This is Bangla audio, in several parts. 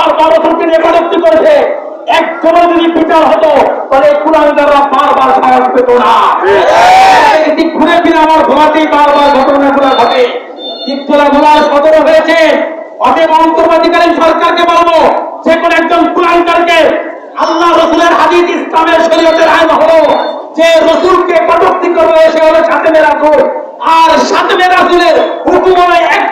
বার গণতন্ত্রকে নিয়ে কটুক্তি করেছে। একজনও যদি বিচার হতো, তাহলে কোরআন কুরানদাররা বারবার সাহস পেত না। এটি ঘুরে ফিরে আমার ঘোরাতেই বারবার ঘটনাগুলো ঘটে। ইফতলা ঘোরা সতেরো হয়েছে। অতএব অন্তর্বর্তীকালীন সরকারকে বলব, যে কোনো একজন কোরআনকারকে আল্লাহ রসুলের হাদিস ইসলামের শরীয়তের আইন হলো, যে রসুলকে কটক্তি করবে সে হলো সাথে মেরাকুর আর সাথে মেরাকুলের হুকুম হলো এক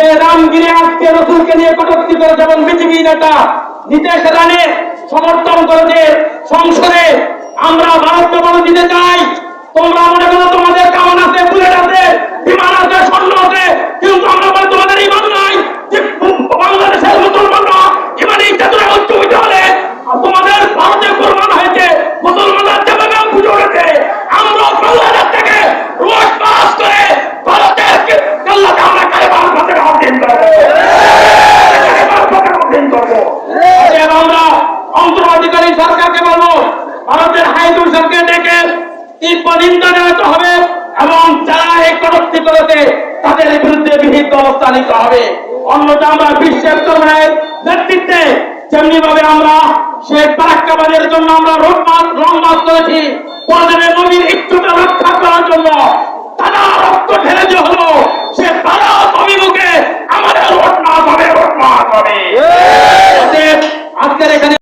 যে রামগিরি আজকে রসুলকে নিয়ে কটুক্তি করে যেমন বিজেপি নেতা নীতিশ রানে সমর্থন করেছে সংসদে, আমরা ভারতকে বলে দিতে চাই। তীব্র হবে এবং যারা এই কটুক্তি করেছে তাদের বিরুদ্ধে বিহিত ব্যবস্থা নিতে হবে। অন্যটা আমরা বিশ্বের তরুণের নেতৃত্বে যেমনি ভাবে আমরা সেই পারাক্কাবাদের জন্য আমরা রোড মার্চ রং মার্চ করেছি কোরআনের নবীর ইচ্ছা